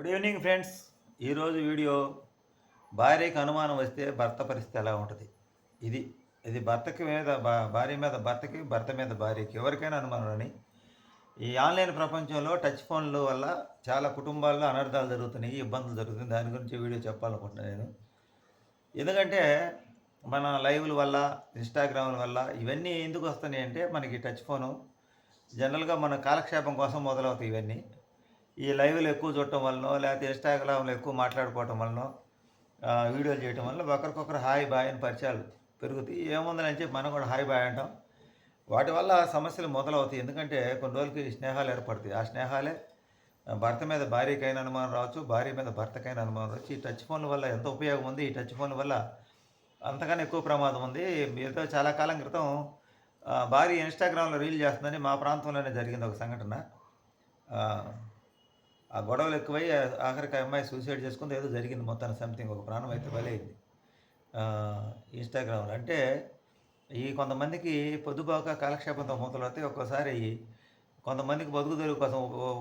Good evening friends ఈరోజు video భార్యకి అనుమానం వస్తే భర్త పరిస్థితి ఎలా ఉంటుంది? ఇది ఇది భర్తకి మీద భార్య మీద భర్తకి భర్త మీద భార్యకి ఎవరికైనా అనుమానం అని ఈ ఆన్లైన్ ప్రపంచంలో టచ్ ఫోన్ల వల్ల చాలా కుటుంబాల్లో అనర్థాలు జరుగుతున్నాయి ఇబ్బందులు జరుగుతున్నాయి. దాని గురించి వీడియో చెప్పాలనుకుంటున్నాను నేను. ఎందుకంటే మన లైవ్ల వల్ల ఇన్స్టాగ్రామ్ల వల్ల ఇవన్నీ ఎందుకు వస్తున్నాయి అంటే మనకి టచ్ ఫోను జనరల్గా మన కాలక్షేపం కోసం మొదలవుతాయి ఇవన్నీ. ఈ లైవ్లు ఎక్కువ చూడటం వలన లేకపోతే ఇన్స్టాగ్రామ్లో ఎక్కువ మాట్లాడుకోవటం వలన వీడియోలు చేయటం వల్ల ఒకరికొకరు హాయ్ బాయ్ అని పరిచయాలు పెరుగుతాయి. ఏముందని చెప్పి మనం కూడా హాయ్ బాయ్ అంటాం. వాటి వల్ల సమస్యలు మొదలవుతాయి. ఎందుకంటే కొన్ని రోజులకి స్నేహాలు ఏర్పడతాయి. ఆ స్నేహాలే భర్త మీద భార్యకైన అనుమానం రావచ్చు భార్య మీద భర్తకైనా అనుమానం రావచ్చు. ఈ టచ్ ఫోన్ల వల్ల ఎంత ఉపయోగం ఉంది? ఈ టచ్ ఫోన్ల వల్ల అంతకన్నా ఎక్కువ ప్రమాదం ఉంది. మీతో చాలా కాలం క్రితం భార్య ఇన్స్టాగ్రామ్లో రీల్ చేస్తుందని మా ప్రాంతంలోనే జరిగింది ఒక సంఘటన. ఆ, గొడవలు ఎక్కువై ఆఖరికి ఆ అమ్మాయి సూసైడ్ చేసుకుంది ఏదో జరిగింది మొత్తాన్ని సంథింగ్ ఒక ప్రాణం అయితే బలైంది. ఇన్స్టాగ్రామ్లో అంటే ఈ కొంతమందికి పొద్దుబాక కాలక్షేపంతో మొదలవుతాయి ఒక్కోసారి కొంతమందికి బతుకు తెరువు కోసం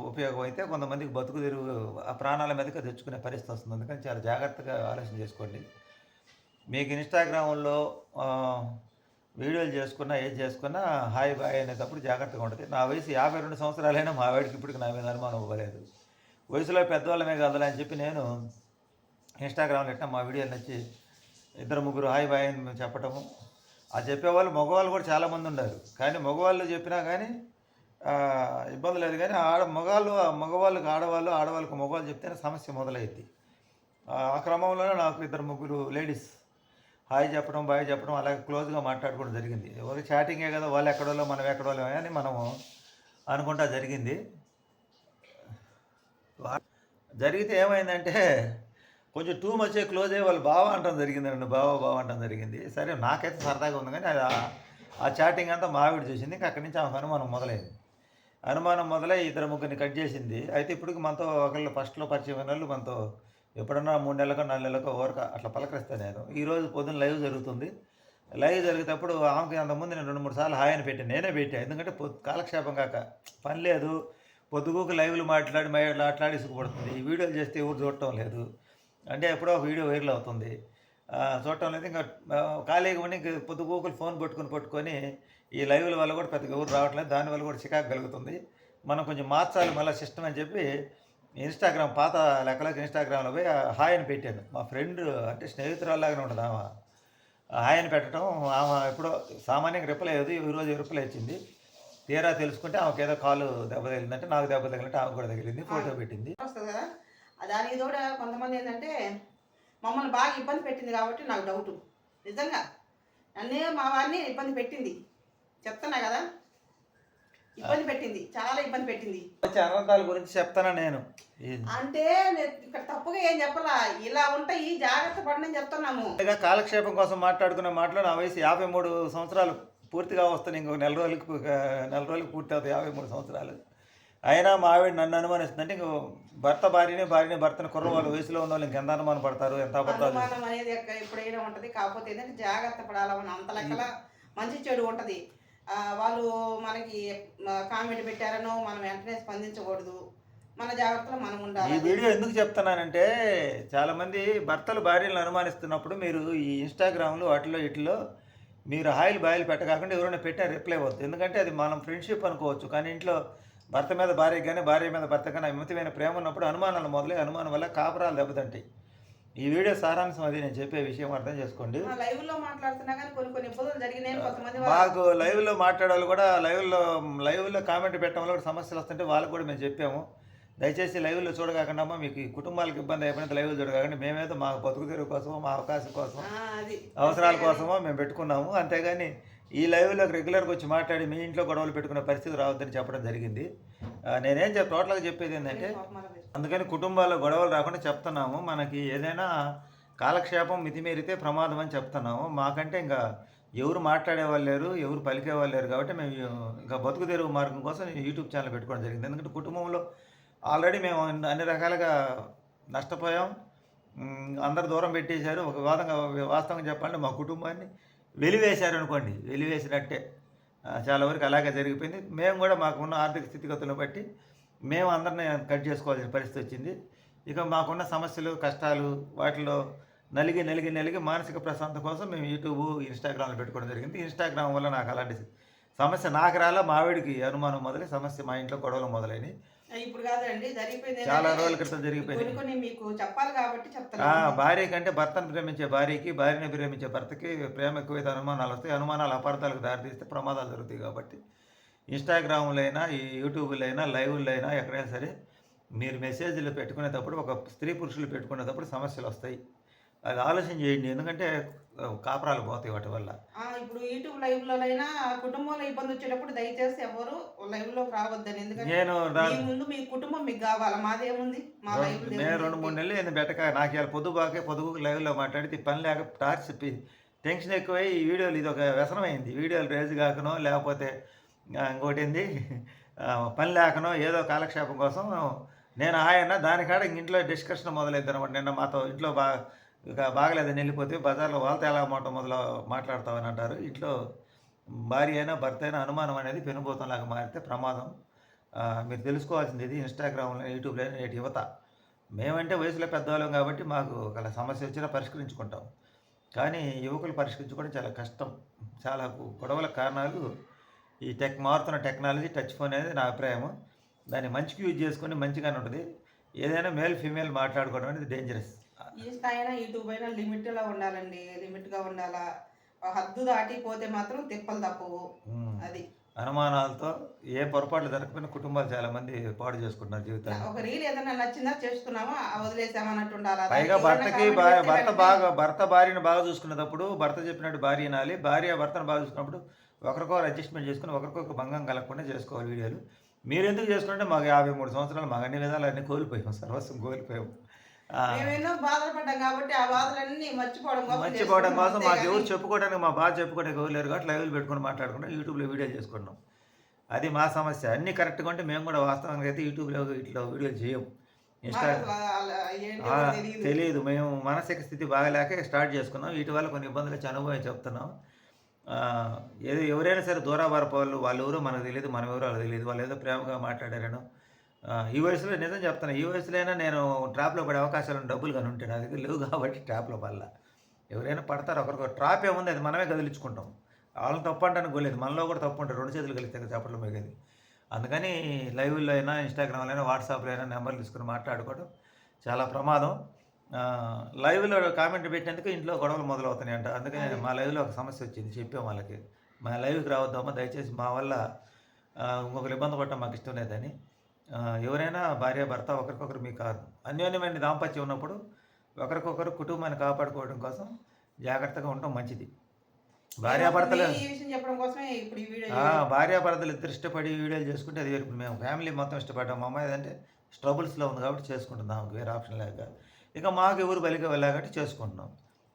ఉపయోగం అయితే కొంతమందికి బతుకు తెరువు ఆ ప్రాణాల మీదకి తెచ్చుకునే పరిస్థితి వస్తుంది. అందుకని చాలా జాగ్రత్తగా ఆలోచన చేసుకోండి. మీకు ఇన్స్టాగ్రామ్లో వీడియోలు చేసుకున్నా ఏది చేసుకున్నా హాయ్ బాయ్ అనేటప్పుడు జాగ్రత్తగా ఉంటుంది. నా వయసు యాభై రెండు సంవత్సరాలైనా మా వాడికి ఇప్పటికి నా మీద అనుమానం ఇవ్వలేదు. వయసులో పెద్దవాళ్ళమే కదలే అని చెప్పి నేను ఇన్స్టాగ్రామ్లో పెట్టిన మా వీడియోలు నచ్చి ఇద్దరు ముగ్గురు హాయ్ బాయ్ అని చెప్పటము. ఆ చెప్పేవాళ్ళు మగవాళ్ళు కూడా చాలామంది ఉన్నారు. కానీ మగవాళ్ళు చెప్పినా కానీ ఇబ్బంది లేదు. కానీ ఆడ మగవాళ్ళు మగవాళ్ళకి ఆడవాళ్ళు ఆడవాళ్ళకి మగవాళ్ళు చెప్తేనే సమస్య మొదలైద్ది. ఆ క్రమంలోనే నాకు ఇద్దరు ముగ్గురు లేడీస్ హాయ్ చెప్పడం బాయ్ చెప్పడం అలాగే క్లోజ్గా మాట్లాడుకోవడం జరిగింది. ఎవరు చాటింగే కదా వాళ్ళు ఎక్కడోళ్ళో మనం ఎక్కడోళ్ళమే అని మనము అనుకుంటా జరిగింది. జరిగితే ఏమైందంటే కొంచెం టూ మచ్ క్లోజ్ అయ్యి వాళ్ళు బావ అంటాం జరిగింది నన్ను బావ బావ అంటాం జరిగింది. సరే నాకైతే సరదాగా ఉంది కానీ అది ఆ- చాటింగ్ అంతా మావిడ చూసింది ఇంకా అక్కడి నుంచి ఆమెకు అనుమానం మొదలైంది. అనుమానం మొదలై ఇద్దరు ముగ్గురిని కట్ చేసింది. అయితే ఇప్పటికి మనతో ఒకళ్ళు ఫస్ట్లో పరిచయం వాళ్ళు మనతో ఎప్పుడన్నా మూడు నెలలకో నాలుగు నెలలకో ఓరక అట్లా పలకరిస్తాను నేను. ఈరోజు పొద్దున్న లైవ్ జరుగుతుంది. లైవ్ జరిగేటప్పుడు ఆమెకి అంతకుముందు నేను రెండు మూడు సార్లు హాయ్ అని పెట్టాను నేనే పెట్టాను ఎందుకంటే పొద్దు కాలక్షేపం కాక. పని లేదు. పొద్దుగోకు లైవ్లు మాట్లాడి మాట్లాడి ఇసుకుపడుతుంది. ఈ వీడియోలు చేస్తే ఎవరు చూడటం లేదు. అంటే ఎప్పుడో ఒక వీడియో వైరల్ అవుతుంది. చూడటం లేదు. ఇంకా ఖాళీగా ఉండి ఇంకా పొద్దుగోకులు ఫోన్ పట్టుకొని పట్టుకొని ఈ లైవ్ల వల్ల కూడా పెద్దగా ఎవరు రావట్లేదు. దానివల్ల కూడా చికాకు కలుగుతుంది. మనం కొంచెం మార్చాలి మళ్ళీ సిస్టమ్ అని చెప్పి ఇన్స్టాగ్రామ్ పాత లెక్కలకు ఇన్స్టాగ్రామ్లో పోయి హాయ్ అని పెట్టాను. మా ఫ్రెండ్ అంటే స్నేహితురాల్లాగానే ఉండదు ఆమె. హాయ్ అని పెట్టడం ఆమె ఎప్పుడో సామాన్యంగా రిప్లై అయ్యేది ఈరోజు రిప్లై ఇచ్చింది. తీరా తెలుసుకుంటే ఆమెకి ఏదో కాలు దెబ్బ తగిలిందంటే నాకు దెబ్బ తగిలినట్టు ఆమె కూడా తగిలింది ఫోటో పెట్టింది. వస్తుంది కదా? దానికి తోడు కొంతమంది ఏంటంటే మమ్మల్ని బాగా ఇబ్బంది పెట్టింది కాబట్టి నాకు డౌట్ నిజంగా. నన్నే మా వారిని ఇబ్బంది పెట్టింది. చెప్తున్నా కదా? ఇబ్బంది పెట్టింది. చాలా ఇబ్బంది పెట్టింది. అనర్థాల గురించి చెప్తానా నేను? అంటే ఇక్కడ తప్పుగా ఏం చెప్పలా? ఇలా ఉంటాయి జాగ్రత్త పడనని చెప్తున్నాము. కాలక్షేపం కోసం మాట్లాడుకునే మాటలో నా వయసు యాభై మూడు సంవత్సరాలు. పూర్తిగా వస్తాను ఇంకొక నెల రోజులకి నెల రోజులకి పూర్తి అవుతాయి యాభై మూడు సంవత్సరాలు. అయినా మా ఆవిడ నన్ను అనుమానిస్తుందంటే ఇంకో భర్త భార్యని భార్యని భర్తని కుర్ర వాళ్ళ వయసులో ఉన్న వాళ్ళు ఇంకెంత అనుమానం పడతారు ఎంత అబద్ధాలు అనుమానం అనేది ఎక్క- ఎప్పుడైనా ఉంటది కాకపోతే ఏంటంటే జాగ్రత్త పడాలని అంత లెక్కల మంచి చెడు ఉంటది. ఆ, వాళ్ళు మనకి కామెంట్ పెట్టారనో మనం వెంటనే స్పందించకూడదు. మన జాగ్రత్తలో మనం ఈ ఉండాలి వీడియో ఎందుకు చెప్తున్నానంటే చాలామంది భర్తలు భార్యలను అనుమానిస్తున్నప్పుడు మీరు ఈ ఇన్స్టాగ్రామ్లో వాటిలో ఇటిలో మీరు హాయిలు బాయిలు పెట్టకాకుండా ఎవరైనా పెట్టినా రిప్లై అవ్వద్దు ఎందుకంటే అది మనం ఫ్రెండ్షిప్ అనుకోవచ్చు. కానీ ఇంట్లో భర్త మీద భార్య కానీ భార్య మీద భర్త కానీ అమితమైన ప్రేమ ఉన్నప్పుడు అనుమానాలు మొదలై అనుమానం వల్ల కాపురాలు దెబ్బతింటాయి. ఈ వీడియో సారాంశం అది. నేను చెప్పే విషయం అర్థం చేసుకోండి. మాకు లైవ్లో మాట్లాడాలి కూడా లైవ్లో లైవ్లో కామెంట్ పెట్టడం వల్ల సమస్యలు వస్తుంటే వాళ్ళకు కూడా మేము చెప్పాము. దయచేసి లైవ్లో చూడకాకుండా అమ్మా మీకు కుటుంబాలకు ఇబ్బంది అయిపోయినంత లైవ్లో చూడకాకుండా మేమేదో మా బతుకు తెరువు కోసమో మా అవకాశం కోసం అవసరాల కోసమో మేము పెట్టుకున్నాము. అంతేగాని ఈ లైవ్లోకి రెగ్యులర్గా వచ్చి మాట్లాడి మీ ఇంట్లో గొడవలు పెట్టుకునే పరిస్థితి రావద్దని చెప్పడం జరిగింది. నేనేం చెప్ టోటల్గా చెప్పేది ఏంటంటే అందుకని కుటుంబాల్లో గొడవలు రాకుండా చెప్తున్నాము. మనకి ఏదైనా కాలక్షేపం మితిమీరితే ప్రమాదం అని చెప్తున్నాము. మాకంటే ఇంకా ఎవరు మాట్లాడే వాళ్ళు లేరు ఎవరు పలికే వాళ్ళు లేరు కాబట్టి మేము ఇంకా బతుకు తెరువు మార్గం కోసం యూట్యూబ్ ఛానల్ పెట్టుకోవడం జరిగింది. ఎందుకంటే కుటుంబంలో ఆల్రెడీ మేము అన్ని రకాలుగా నష్టపోయాం. అందరు దూరం పెట్టేశారు. ఒక వాదంగా వాస్తవంగా చెప్పాలంటే మా కుటుంబాన్ని వెలివేశారు అనుకోండి. వెలివేసినట్టే. చాలా వరకు అలాగే జరిగిపోయింది. మేము కూడా మాకున్న ఆర్థిక స్థితిగతులను బట్టి మేము అందరిని కట్ చేసుకోవాల్సిన పరిస్థితి వచ్చింది. ఇక మాకున్న సమస్యలు కష్టాలు వాటిలో నలిగి నలిగి నలిగి మానసిక ప్రశాంతత కోసం మేము యూట్యూబ్ ఇన్స్టాగ్రామ్లో పెట్టుకోవడం జరిగింది. ఇన్స్టాగ్రామ్ వల్ల నాకు అలాంటి సమస్య నాకు రాలా. మావిడికి అనుమానం మొదలై సమస్య మా ఇంట్లో గొడవలు మొదలైనవి ఇప్పుడు కాదండి జరిగిపోయింది చాలా రోజుల క్రితం జరిగిపోయింది. కొన్ని మీకు చెప్పాలి కాబట్టి చెప్తాను భార్య కంటే భర్తను ప్రేమించే భార్యకి భార్యని ప్రేమించే భర్తకి ప్రేమ ఎక్కువైతే అనుమానాలు వస్తాయి. అనుమానాలు అపార్థాలకు దారితీస్తే ప్రమాదాలు జరుగుతాయి కాబట్టి ఇన్స్టాగ్రామ్లో అయినా ఈ యూట్యూబ్లో అయినా లైవ్లో అయినా ఎక్కడైనా సరే మీరు మెసేజ్లు పెట్టుకునేటప్పుడు ఒక స్త్రీ పురుషులు పెట్టుకునేటప్పుడు సమస్యలు వస్తాయి. అది ఆలోచన చేయండి. ఎందుకంటే కాపురాలు పోతాయి వాటి వల్ల. ఇప్పుడు యూట్యూబ్ లైవ్ లోనైనా కుటుంబంలో ఇబ్బంది వచ్చేటప్పుడు దయచేసి ఎవరు లైవ్లోకి రావద్దని. ఎందుకంటే నేను ముందు మీ కుటుంబం మీకు కావాలా? మాదేముంది? మా లైవ్ నేను రెండు మూడు నెలలు ఏంది బెటక? నాకు ఇలా పొద్దు బాకే పొదుగు లైవ్లో మాట్లాడితే ఈ పని లేక టార్చ్ టెన్షన్ ఎక్కువై ఈ వీడియోలు ఇది ఒక వ్యసనం అయింది. వీడియోలు రేజ్ కాకనో లేకపోతే ఇంకోటి ఏంది? పని లేకనో ఏదో కాలక్షేపం కోసం నేను ఆయన దానికాడ ఇంక ఇంట్లో డిస్కషన్ మొదలైంది అనమాట నిన్న మాతో ఇంట్లో బా ఇక బాగలేదని వెళ్ళిపోతే బజార్లో వాళ్ళతో ఎలా మాట మొదలు మాట్లాడతామని అంటారు. ఇంట్లో భార్య అయినా భర్త అయినా అనుమానం అనేది పెనుభూతంలాగా మారితే ప్రమాదం. మీరు తెలుసుకోవాల్సింది ఇది ఇన్స్టాగ్రామ్లో యూట్యూబ్లో నేటి యువత. మేమంటే వయసులో పెద్దవాళ్ళం కాబట్టి మాకు ఒక సమస్య వచ్చినా పరిష్కరించుకుంటాం. కానీ యువకులు పరిష్కరించుకోవడం చాలా కష్టం. చాలా గొడవల కారణాలు ఈ టెక్ మారుతున్న టెక్నాలజీ టచ్ ఫోన్ అనేది నా అభిప్రాయం దాన్ని మంచికి యూజ్ చేసుకొని మంచిగానే ఉంటుంది. ఏదైనా మేల్ ఫీమేల్ మాట్లాడుకోవడం అనేది డేంజరస్ ఇన్స్టా అయినా యూట్యూబ్ అయినా లిమిట్లో ఉండాలండి లిమిట్గా ఉండాలా హద్దు దాటిపోతే మాత్రం తిప్పలు తప్పవు. అది. అనుమానాలతో ఏ పొరపాట్లు జరగకపోయినా కుటుంబాలు చాలా మంది పాడు చేసుకుంటున్నారు జీవితాన్ని. ఒక రీల్ ఏదైనా నచ్చిందా చేసుకున్నామా? వదిలేసామన్నట్టు ఉండాలా పైగా భర్తకి భర్త బాగా భర్త భార్యను బాగా చూసుకునేటప్పుడు భర్త చెప్పినట్టు భార్య వినాలి భార్య భర్తను బాగా చూసుకున్నప్పుడు ఒకరికొకరు అడ్జస్ట్మెంట్ చేసుకుని ఒకరికొకరు భంగం కలగకుండా చేసుకోవాలి వీడియోలు. మీరు ఎందుకు చేసుకుంటే మాకు యాభై మూడు సంవత్సరాలు మాకు అన్ని విధాలు అన్ని కోల్పోయాం సర్వస్వం కోల్పోయాం. ఆ, మేము ఎన్నో బాధలు పడ్డాం కాబట్టి ఆ బాధలన్నీ మర్చిపోవడం కోసం మర్చిపోవడం కోసం. మాకు ఎవరు చెప్పుకోవడానికి మా బాధ చెప్పుకోవడానికి ఎవరు లేరు కాబట్టి లైవ్లు పెట్టుకుని మాట్లాడుకున్నాం యూట్యూబ్లో వీడియోలు చేసుకున్నాం అది మా సమస్య. అన్ని కరెక్ట్గా ఉంటే మేము కూడా వాస్తవంగా అయితే యూట్యూబ్లో ఇట్లా వీడియోలు చేయం ఇన్స్టా తెలియదు. మేము మానసిక స్థితి బాగలేక స్టార్ట్ చేసుకున్నాం. వీటి వల్ల కొన్ని ఇబ్బందులు వచ్చి అనుభవం చెప్తున్నాం. ఏదో ఎవరైనా సరే దూరాభారపు వాళ్ళు వాళ్ళు ఎవరో మనకు తెలియదు మనం ఎవరో వాళ్ళకి తెలియదు. వాళ్ళు ఏదో ప్రేమగా మాట్లాడారను ఈ వయసులో నిజం చెప్తాను ఈ అయినా నేను ట్రాప్లో పడే అవకాశాలు డబ్బులు కానీ ఉంటాయి నా దగ్గర లేవు కాబట్టి ట్రాప్లో పడలా. ఎవరైనా పడతారు ఒకరికొకరు ట్రాప్ ఏముంది అది మనమే కదిలించుకుంటాం. వాళ్ళని తప్పు అంటానికి పోలేదు మనలో కూడా తప్పు రెండు చేతులు కలిస్తే కదా చెప్పడం మిగది. అందుకని లైవ్లో అయినా ఇన్స్టాగ్రామ్లో అయినా వాట్సాప్లో అయినా నెంబర్లు తీసుకుని మాట్లాడుకోవడం చాలా ప్రమాదం. లైవ్లో కామెంట్ పెట్టినందుకు ఇంట్లో గొడవలు మొదలవుతున్నాయి అంట అందుకని మా లైవ్లో ఒక సమస్య వచ్చింది చెప్పాం వాళ్ళకి. మా లైవ్కి రావద్దామా దయచేసి మా వల్ల ఇంకొకరు ఇబ్బంది పడటం మాకు ఇష్టం లేదని. ఎవరైనా భార్య భర్త ఒకరికొకరు మీకు అన్యోన్యమైన దాంపత్యం ఉన్నప్పుడు ఒకరికొకరు కుటుంబాన్ని కాపాడుకోవడం కోసం జాగ్రత్తగా ఉండటం మంచిది. భార్యాభర్తలు భార్యాభర్తలు ఇద్దరు ఇష్టపడి వీడియోలు చేసుకుంటే అది వేరు. మేము ఫ్యామిలీ మొత్తం ఇష్టపడ్డాం. మా అమ్మాయి అంటే స్ట్రబుల్స్లో ఉంది కాబట్టి చేసుకుంటున్నాం. వేరే ఆప్షన్ లేక ఇక మాకు ఎవరు బలిగా వెళ్ళాకంటే చేసుకుంటున్నాం.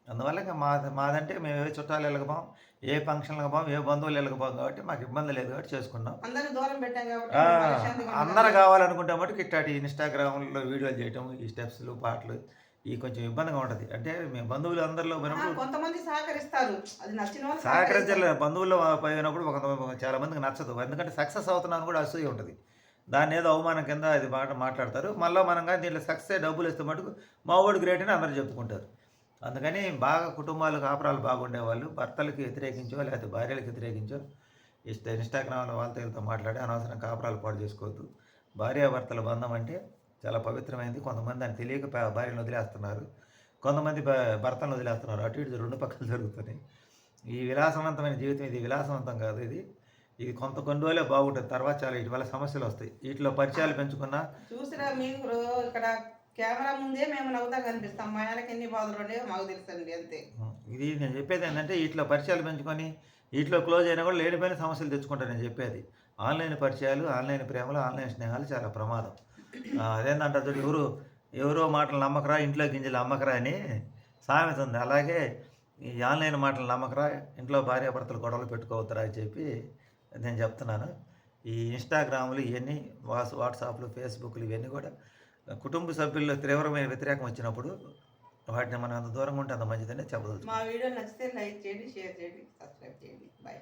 అందువల్ల ఇక మా మాదంటే మేము ఏ చుట్టాలు వెళ్ళకపోం ఏ ఫంక్షన్లకు వెళ్ళకపోం ఏ బంధువులు వెళ్ళకపోం కాబట్టి మాకు ఇబ్బంది లేదు కాబట్టి చేసుకున్నాం. దూరం పెట్టాం కాబట్టి. అందరు కావాలనుకుంటే మటుకు ఇట్లాంటి ఇన్స్టాగ్రామ్లో వీడియోలు చేయటం ఈ స్టెప్స్లు పాటలు ఈ కొంచెం ఇబ్బందిగా ఉంటుంది. అంటే మేము బంధువులు అందరిలో పోయినప్పుడు కొంతమంది సహకరిస్తారు. అది నచ్చిన బంధువుల్లో పోయినప్పుడు ఒక చాలా మందికి నచ్చదు. ఎందుకంటే సక్సెస్ అవుతున్నాను కూడా అసూయ ఉంటుంది. దాన్ని ఏదో అవమానం కింద అది మాట మాట్లాడతారు. మళ్ళీ మనం కానీ దీంట్లో సక్సెస్ డబ్బులు ఇస్తే మటుకు మా వాడు గ్రేట్ అని అందరూ చెప్పుకుంటారు. అందుకని బాగా కుటుంబాలు కాపురాలు బాగుండేవాళ్ళు. భర్తలకు వ్యతిరేకించో లేకపోతే భార్యలకు వ్యతిరేకించో ఇష్ట ఇన్స్టాగ్రామ్లో వాళ్ళతో వీళ్ళతో మాట్లాడి అనవసరం కాపురాలు పాడు చేసుకోవద్దు. భార్యాభర్తల బంధం అంటే చాలా పవిత్రమైనది కొంతమంది దాన్ని తెలియక భార్యను వదిలేస్తున్నారు. కొంతమంది భర్తను వదిలేస్తున్నారు. అటు ఇటు రెండు పక్కలు జరుగుతున్నాయి. ఈ విలాసవంతమైన జీవితం ఇది. విలాసవంతం కాదు ఇది. ఇది కొంత కొన్ని రోజులే బాగుంటుంది. తర్వాత చాలా వీటి వల్ల సమస్యలు వస్తాయి. వీటిలో పరిచయాలు పెంచుకున్నా చూసినా మీకు ఇక్కడ కెమెరా ముందే మేము నవ్వుతా కనిపిస్తాం. మా ఆయనకి ఎన్ని బాధలు ఉండేవో మాకు తెలుసండి అంతే. ఇది నేను చెప్పేది ఏంటంటే వీటిలో పరిచయాలు పెంచుకొని వీటిలో క్లోజ్ అయినా కూడా లేనిపోయిన సమస్యలు తెచ్చుకుంటాను నేను చెప్పేది. ఆన్లైన్ పరిచయాలు ఆన్లైన్ ప్రేమలు ఆన్లైన్ స్నేహాలు చాలా ప్రమాదం. ఆ, అదేంటంటే ఎవరు ఎవరో మాటలు నమ్మకరా ఇంట్లో గింజలు అమ్మకరా అని సామెత ఉంది. అలాగే ఈ ఆన్లైన్ మాటలు నమ్మకరా ఇంట్లో భార్యాభర్తలు గొడవలు పెట్టుకోవద్దురా అని చెప్పి నేను చెప్తున్నాను. ఈ ఇన్స్టాగ్రాములు ఇవన్నీ వాట్సాప్లు ఫేస్బుక్లు ఇవన్నీ కూడా కుటుంబ సభ్యుల్లో తీవ్రమైన వ్యతిరేకం వచ్చినప్పుడు వాటిని మనం అంత దూరంగా ఉంటే అంత మంచిదని చెప్పదలుచు మా వీడియో నచ్చితే లైక్ చేయండి షేర్ చేయండి సబ్స్క్రైబ్ చేయండి. బాయ్.